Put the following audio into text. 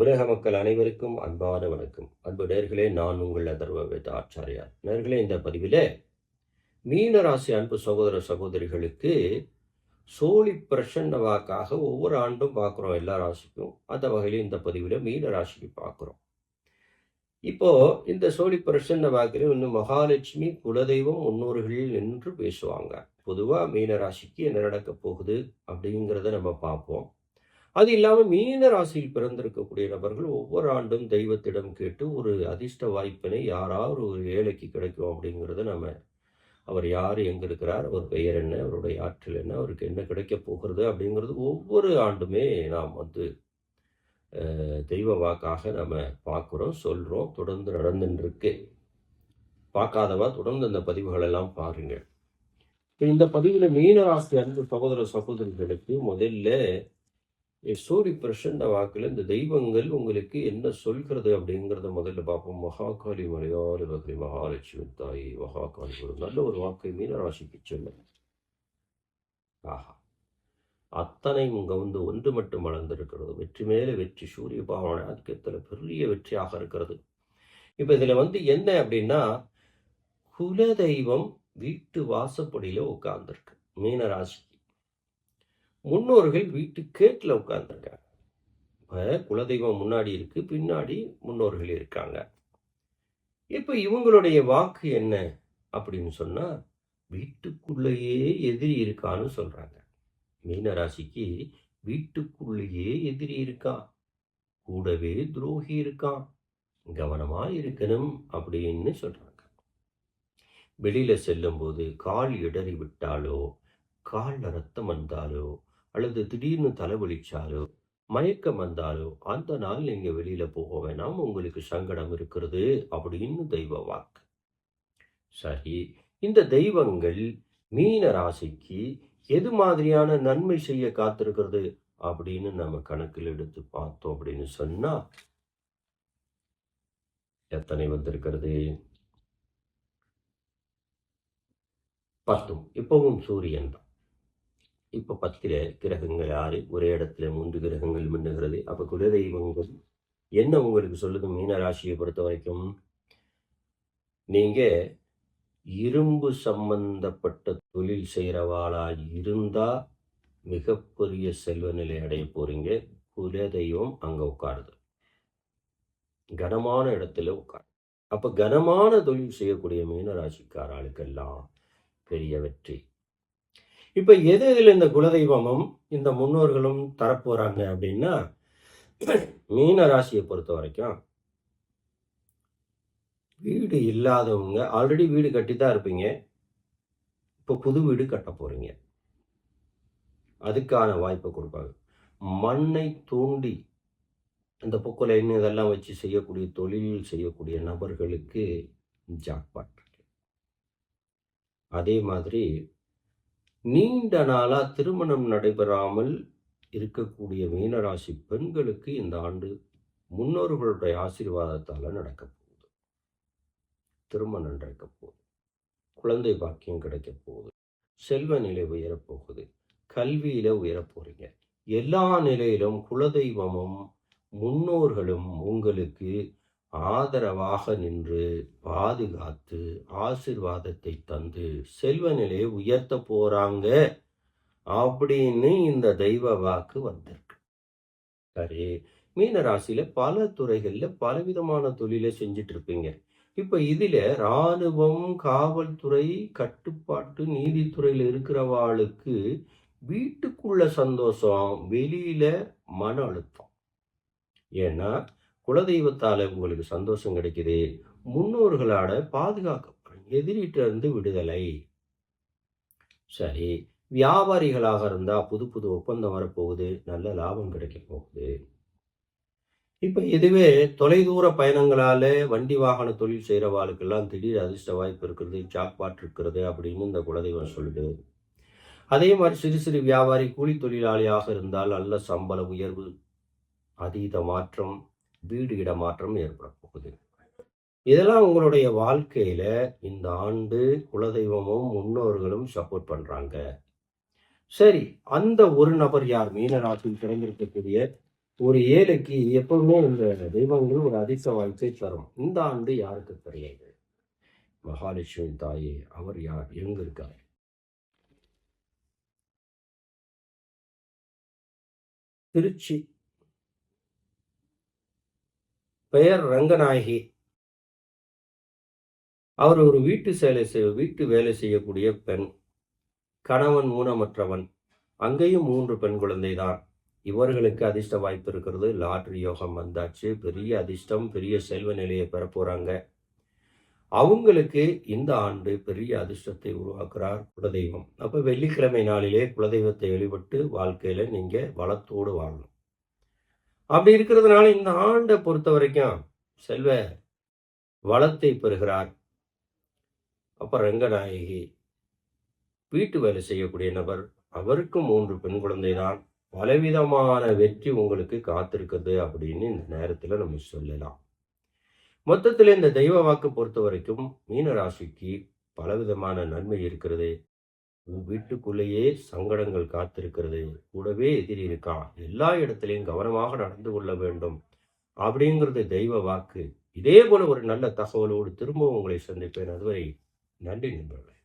உலக மக்கள் அனைவருக்கும் அன்பான வணக்கம். அன்பு நேர்களே நான் உங்கள் அதர்வ ஆச்சாரியார். நேர்களே இந்த பதிவிலே மீனராசி அன்பு சகோதர சகோதரிகளுக்கு சோழி பிரசன்ன வாக்காக ஒவ்வொரு ஆண்டும் பார்க்குறோம் எல்லா ராசிக்கும். அந்த வகையில் இந்த பதிவில் மீன ராசிக்கு பார்க்குறோம். இப்போ இந்த சோழி பிரசன்ன வாக்கில் இன்னும் மகாலட்சுமி குலதெய்வம் முன்னோர்களில் என்று பேசுவாங்க. பொதுவாக மீன ராசிக்கு என்ன நடக்க போகுது அப்படிங்கிறத நம்ம பார்ப்போம். அது இல்லாமல் மீன ராசியில் பிறந்திருக்கக்கூடிய நபர்கள் ஒவ்வொரு ஆண்டும் தெய்வத்திடம் கேட்டு ஒரு அதிர்ஷ்ட வாய்ப்பினை யாராவது ஒரு ஏழைக்கு கிடைக்கும் அப்படிங்கிறத நம்ம அவர் யார் எங்கே இருக்கிறார் அவர் பெயர் என்ன அவருடைய ஆற்றல் என்ன அவருக்கு என்ன கிடைக்க போகிறது அப்படிங்கிறது ஒவ்வொரு ஆண்டுமே நாம் வந்து தெய்வ வாக்காக நம்ம பார்க்குறோம் சொல்கிறோம் தொடர்ந்து நடந்துருக்கு பார்க்காதவா தொடர்ந்து அந்த பதிவுகள் எல்லாம் பாருங்க இந்த பதிவில் மீனராசி அன்பு சகோதர சகோதரிகளுக்கு முதல்ல சூரி பிரசன்ன வாக்கில் இந்த தெய்வங்கள் உங்களுக்கு என்ன சொல்கிறது அப்படிங்கிறத முதல்ல பார்ப்போம். மகாகாலி மலையாள வகை மகாலட்சுமி தாய் மகாகாலி ஒரு நல்ல ஒரு வாக்கை மீனராசிக்கு சொல்லுங்க ஆஹா. அத்தனையும் இங்க வந்து ஒன்று மட்டும் வளர்ந்திருக்கிறது. வெற்றி மேலே வெற்றி சூரிய பாவனை ஆதிக்கத்தில் பெரிய வெற்றியாக இருக்கிறது. இப்போ இதில் வந்து என்ன அப்படின்னா குலதெய்வம் வீட்டு வாசப்படியில் உட்கார்ந்துருக்கு. மீனராசி முன்னோர்கள் வீட்டு கேட்டில் உட்கார்ந்துருக்காங்க. இப்போ குலதெய்வம் முன்னாடி இருக்கு பின்னாடி முன்னோர்கள் இருக்காங்க. இப்போ இவங்களுடைய வாக்கு என்ன அப்படின்னு சொன்னால் வீட்டுக்குள்ளேயே எதிரி இருக்கான்னு சொல்கிறாங்க மீன ராசிக்கு வீட்டுக்குள்ளேயே எதிரி இருக்கான் கூடவே துரோகி இருக்கான் கவனமாக இருக்கணும் அப்படின்னு சொல்கிறாங்க வெளியில் செல்லும்போது கால் இடறி விட்டாலோ காலில் ரத்தம் வந்தாலோ அல்லது திடீர்னு தலைவலிச்சாலோ மயக்கம் வந்தாலோ அந்த நாள் நீங்கள் வெளியில போக வேணாம் உங்களுக்கு சங்கடம் இருக்கிறது அப்படின்னு தெய்வ வாக்கு. சரி இந்த தெய்வங்கள் மீன ராசிக்கு எது மாதிரியான நன்மை செய்ய காத்திருக்கிறது அப்படின்னு நம்ம கணக்கில் எடுத்து பார்த்தோம் அப்படின்னு சொன்னா எத்தனை வந்திருக்கிறது? பத்தும். இப்பவும் சூரியன் தான். இப்போ பத்தில் கிரகங்கள் ஆறு ஒரே இடத்துல மூன்று கிரகங்கள் மின்னுகிறது. அப்போ குலதெய்வங்கள் என்ன உங்களுக்கு சொல்லுது? மீன ராசியை பொறுத்த வரைக்கும் நீங்கள் இரும்பு சம்பந்தப்பட்ட தொழில் செய்கிறவாளாக இருந்தால் மிகப்பெரிய செல்வ நிலை அடைய போறீங்க. குலதெய்வம் அங்கே உட்காருது. கனமான இடத்துல உட்காரு. அப்போ கனமான தொழில் செய்யக்கூடிய மீனராசிக்கார ஆளுக்கெல்லாம் பெரிய வெற்றி. இப்போ எது இதில் இந்த குலதெய்வமும் இந்த முன்னோர்களும் தரப்போகிறாங்க அப்படின்னா மீன ராசியை பொறுத்த வரைக்கும் வீடு இல்லாதவங்க ஆல்ரெடி வீடு கட்டி தான் இருப்பீங்க. இப்போ புது வீடு கட்ட போகிறீங்க அதுக்கான வாய்ப்பை கொடுப்பாங்க. மண்ணை தோண்டி இந்த பொக்கலைன்னு இதெல்லாம் வச்சு செய்யக்கூடிய தொழில் செய்யக்கூடிய நபர்களுக்கு ஜாக்பாட் அதே மாதிரி நீண்ட நாளாக திருமணம் நடைபெறாமல் இருக்கக்கூடிய மீனராசி பெண்களுக்கு இந்த ஆண்டு முன்னோர்களுடைய ஆசீர்வாதத்தால் நடக்க போகுது. திருமணம் நடக்க போகுது. குழந்தை பாக்கியம் கிடைக்க போகுது. செல்வ நிலை உயரப் போகுது உயரப்போகிறீங்க எல்லா நிலையிலும் குலதெய்வமும் முன்னோர்களும் உங்களுக்கு ஆதரவாக நின்று பாதுகாத்து ஆசிர்வாதத்தை தந்து செல்வ நிலையை உயர்த்த போறாங்க அப்படின்னு இந்த தெய்வ வாக்கு வந்திருக்கு. சரி மீன ராசியில பல துறைகள்ல பலவிதமான தொழிலை செஞ்சுட்டு இருப்பீங்க இப்ப இதுல ராணுவம் காவல்துறை கட்டுப்பாட்டு நீதித்துறையில இருக்கிறவாளுக்கு வீட்டுக்குள்ள சந்தோஷம் வெளியில மன அழுத்தம். ஏன்னா குலதெய்வத்தால் உங்களுக்கு சந்தோஷம் கிடைக்குது. முன்னோர்களோட பாதுகாக்கப்படுறீங்க எதிரிட்டு இருந்து விடுதலை. சரி. வியாபாரிகளாக இருந்தால் புது புது ஒப்பந்தம் வரப்போகுது. நல்ல லாபம் கிடைக்க போகுது. இப்போ இதுவே தொலைதூர பயணங்களால் வண்டி வாகன தொழில் செய்கிறவாளுக்கெல்லாம் திடீர் அதிர்ஷ்ட வாய்ப்பு இருக்கிறது. ஜாக்பாட் இருக்கிறது அப்படின்னு இந்த குலதெய்வம் சொல்லுது. அதே மாதிரி சிறு சிறு வியாபாரி கூலி தொழிலாளியாக இருந்தால் நல்ல சம்பள உயர்வு அதீத மாற்றம் வீடு இடமாற்றம் ஏற்படப்போகுது போகுது இதெல்லாம் உங்களுடைய வாழ்க்கையில் இந்த ஆண்டு குலதெய்வமும் முன்னோர்களும் சப்போர்ட் பண்ணுறாங்க சரி அந்த ஒரு நபர் யார்? மீனராசியில் பிறந்திருக்கக்கூடிய ஒரு ஏழைக்கு எப்பவுமே இந்த தெய்வங்கள் ஒரு அதிர்ஷ்ட வாழ்க்கை தரும். இந்த ஆண்டு யாருக்கு தெரியாது மகாலட்சுமி தாயே அவர் யார்? எங்க இருக்கார்? திருச்சி பெயர் ரங்கநாயகி. அவர் ஒரு வீட்டு சேலை செய் வீட்டு வேலை செய்யக்கூடிய பெண். கணவன் ஊனமற்றவன். அங்கேயும் மூன்று பெண் குழந்தை தான். இவர்களுக்கு அதிர்ஷ்ட வாய்ப்பு இருக்கிறது. லாட்ரி யோகம் வந்தாச்சு. பெரிய அதிர்ஷ்டம் பெரிய செல்வ நிலையை பெற போறாங்க அவங்களுக்கு இந்த ஆண்டு பெரிய அதிர்ஷ்டத்தை உருவாக்குறார் குலதெய்வம். அப்போ வெள்ளிக்கிழமை நாளிலே குலதெய்வத்தை வழிபட்டு வாழ்க்கையில் நீங்கள் வளத்தோடு வாழணும். அப்படி இருக்கிறதுனால இந்த ஆண்டை பொறுத்த வரைக்கும் செல்வ வளத்தை பெறுகிறார். அப்புறம் ரங்கநாயகி வீட்டு வேலை செய்யக்கூடிய நபர் அவருக்கும் மூன்று பெண் குழந்தை தான் பலவிதமான வெற்றி உங்களுக்கு காத்திருக்குது அப்படின்னு இந்த நேரத்தில் நம்ம சொல்லலாம். மொத்தத்தில் இந்த தெய்வ வாக்கு பொறுத்த வரைக்கும் மீனராசிக்கு பலவிதமான நன்மை இருக்கிறது. உன் வீட்டுக்குள்ளேயே சங்கடங்கள் காத்திருக்கிறது. கூடவே எதிரி இருக்கான் எல்லா இடத்திலையும் கவனமாக நடந்து கொள்ள வேண்டும். அப்படிங்கிறது தெய்வ வாக்கு. இதே போல ஒரு நல்ல தகவலோடு திரும்பவும் உங்களை சந்திப்பேன். அதுவரை நன்றி நண்பர்களே.